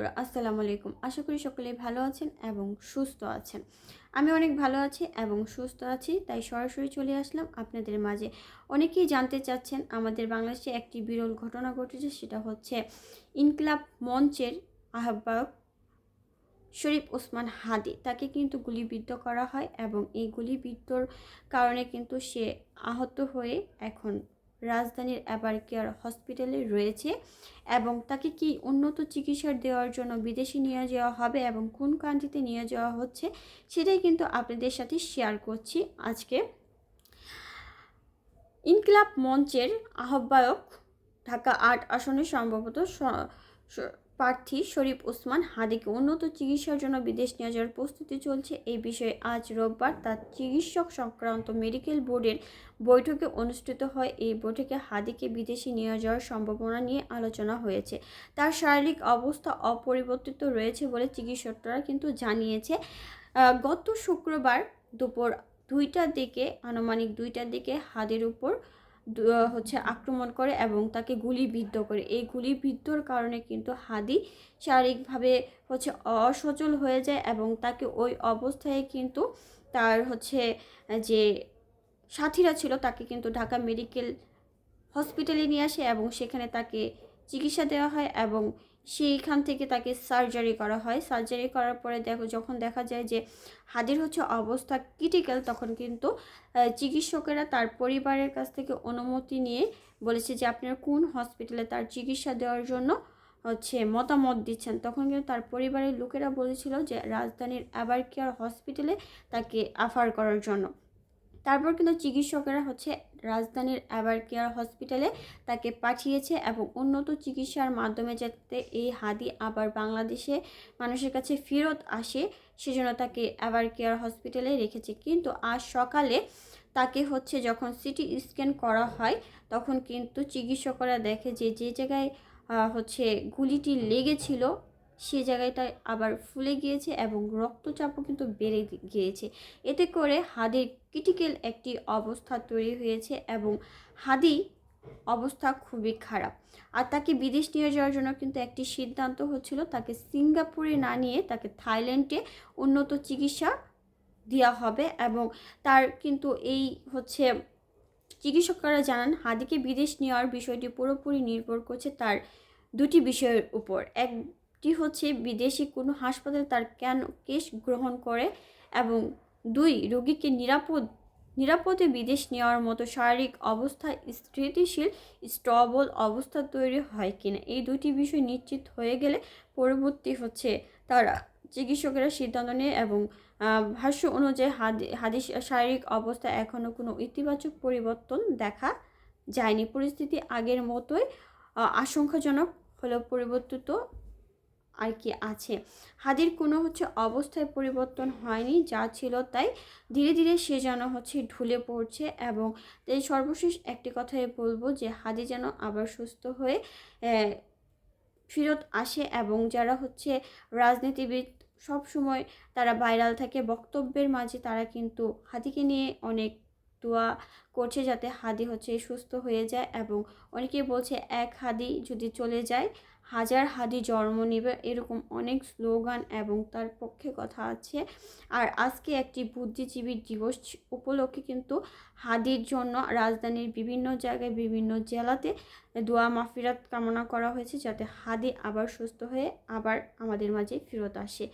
বন্ধুরা, আসসালামু আলাইকুম। আশা করি সকলেই ভালো আছেন এবং সুস্থ আছেন। আমি অনেক ভালো আছি এবং সুস্থ আছি, তাই সরাসরি চলে আসলাম আপনাদের মাঝে। অনেকেই জানতে চাচ্ছেন আমাদের বাংলাদেশে একটি বিরল ঘটনা ঘটেছে, সেটা হচ্ছে ইনকলাব মঞ্চের আহ্বায়ক শরীফ ওসমান হাদি। তাকে কিন্তু গুলিবিদ্ধ করা হয় এবং এই গুলিবিদ্ধর কারণে কিন্তু সে আহত হয়ে এখন রাজধানীর অ্যাবার কেয়ার হসপিটালে রয়েছে এবং তাকে কি উন্নত চিকিৎসা দেওয়ার জন্য বিদেশে নিয়ে যাওয়া হবে এবং কোন কান্ট্রিতে নিয়ে যাওয়া হচ্ছে সেটাই কিন্তু আপনাদের সাথে শেয়ার করছি আজকে। ইনকিলাব মঞ্চের আহ্বায়ক ঢাকা আট আসনে সম্ভবত প্রার্থী শরীফ ওসমান হাদিকে উন্নত চিকিৎসার জন্য বিদেশ নিয়ে যাওয়ার প্রস্তুতি চলছে। এই বিষয়ে আজ রোববার তার চিকিৎসক সংক্রান্ত মেডিকেল বোর্ডের বৈঠকে অনুষ্ঠিত হয়। এই বৈঠকে হাদিকে বিদেশে নিয়ে যাওয়ার সম্ভাবনা নিয়ে আলোচনা হয়েছে। তার শারীরিক অবস্থা অপরিবর্তিত রয়েছে বলে চিকিৎসকরা কিন্তু জানিয়েছে। গত শুক্রবার দুপুর দুইটার দিকে, আনুমানিক দুইটার দিকে হাদের উপর হচ্ছে আক্রমণ করে এবং তাকে গুলিবিদ্ধ করে। এই গুলিবিদ্ধর কারণে কিন্তু হাদি শারীরিকভাবে হচ্ছে অসচল হয়ে যায় এবং তাকে ওই অবস্থায় কিন্তু তার হচ্ছে যে সাথীরা ছিল তাকে কিন্তু ঢাকা মেডিকেল হসপিটালে নিয়ে আসে এবং সেখানে তাকে চিকিৎসা দেওয়া হয় এবং সেইখান থেকে তাকে সার্জারি করা হয়। সার্জারি করার পরে দেখো, যখন দেখা যায় যে হাদির হচ্ছে অবস্থা ক্রিটিক্যাল তখন কিন্তু চিকিৎসকেরা তার পরিবারের কাছ থেকে অনুমতি নিয়ে বলেছে যে আপনার কোন হসপিটালে তার চিকিৎসা দেওয়ার জন্য হচ্ছে মতামত দিচ্ছেন। তখন কিন্তু তার পরিবারের লোকেরা বলেছিল যে রাজধানীর অ্যাবার কেয়ার হসপিটালে তাকে আফার করার জন্য। তারপর কিন্তু চিকিৎসকেরা হচ্ছে রাজধানীর অ্যাবার কেয়ার হসপিটালে তাকে পাঠিয়েছে এবং উন্নত চিকিৎসার মাধ্যমে যাতে এই হাদি আবার বাংলাদেশে মানুষের কাছে ফেরত আসে, সেজন্য তাকে অ্যাবার কেয়ার হসপিটালে রেখেছে। কিন্তু আজ সকালে তাকে হচ্ছে যখন সিটি স্ক্যান করা হয়, তখন কিন্তু চিকিৎসকরা দেখে যে যে জায়গায় হচ্ছে গুলিটি লেগেছিল সে জায়গাটায় আবার ফুলে গিয়েছে এবং রক্তচাপও কিন্তু বেড়ে গিয়েছে। এতে করে হাদির ক্রিটিক্যাল একটি অবস্থা তৈরি হয়েছে এবং হাদি অবস্থা খুবই খারাপ। আর তাকে বিদেশ নিয়ে যাওয়ার জন্য কিন্তু একটি সিদ্ধান্ত হচ্ছিল তাকে সিঙ্গাপুরে না নিয়ে তাকে থাইল্যান্ডে উন্নত চিকিৎসা দেওয়া হবে এবং তার কিন্তু এই হচ্ছে চিকিৎসকরা জানান, হাদিকে বিদেশ নেওয়ার বিষয়টি পুরোপুরি নির্ভর করছে তার দুটি বিষয়ের উপর। এক টি হচ্ছে বিদেশি কোনো হাসপাতাল তার কেন কেস গ্রহণ করে এবং দুই, রোগীকে নিরাপদ, নিরাপদে বিদেশ নেওয়ার মতো শারীরিক অবস্থা স্থিতিশীল স্টবল অবস্থা তৈরি হয় কিনা? এই দুটি বিষয় নিশ্চিত হয়ে গেলে পরবর্তী হচ্ছে তারা চিকিৎসকেরা সিদ্ধান্ত নেয় এবং ভাষ্য অনুযায়ী হাদি হাদিস শারীরিক অবস্থা এখনও কোনো ইতিবাচক পরিবর্তন দেখা যায়নি। পরিস্থিতি আগের মতোই আশঙ্কাজনক হলেও পরিবর্তিত আর কি আছে। হাদির কোনো হচ্ছে অবস্থায় পরিবর্তন হয়নি, যা ছিল তাই ধীরে ধীরে সে যেন হচ্ছে ঢুলে পড়ছে এবং তাই সর্বশেষ একটি কথাই বলব যে হাদি যেন আবার সুস্থ হয়ে ফেরত আসে এবং যারা হচ্ছে রাজনীতিবিদ সব সময় তারা ভাইরাল থাকে, বক্তব্যের মাঝে তারা কিন্তু হাদিকে নিয়ে অনেক দোয়া করছে যাতে হাদি হচ্ছে সুস্থ হয়ে যায় এবং অনেকে বলছে এক হাদি যদি চলে যায়, হাজার হাদি জন্ম নেবে এরকম অনেক স্লোগান এবং তার পক্ষে কথা আছে। আর আজকে একটি বুদ্ধিজীবী দিবস উপলক্ষে কিন্তু হাদির জন্য রাজধানীর বিভিন্ন জায়গায় বিভিন্ন জেলাতে দোয়া মাফিরাত কামনা করা হয়েছে যাতে হাদি আবার সুস্থ হয়ে আবার আমাদের মাঝে ফেরত আসে।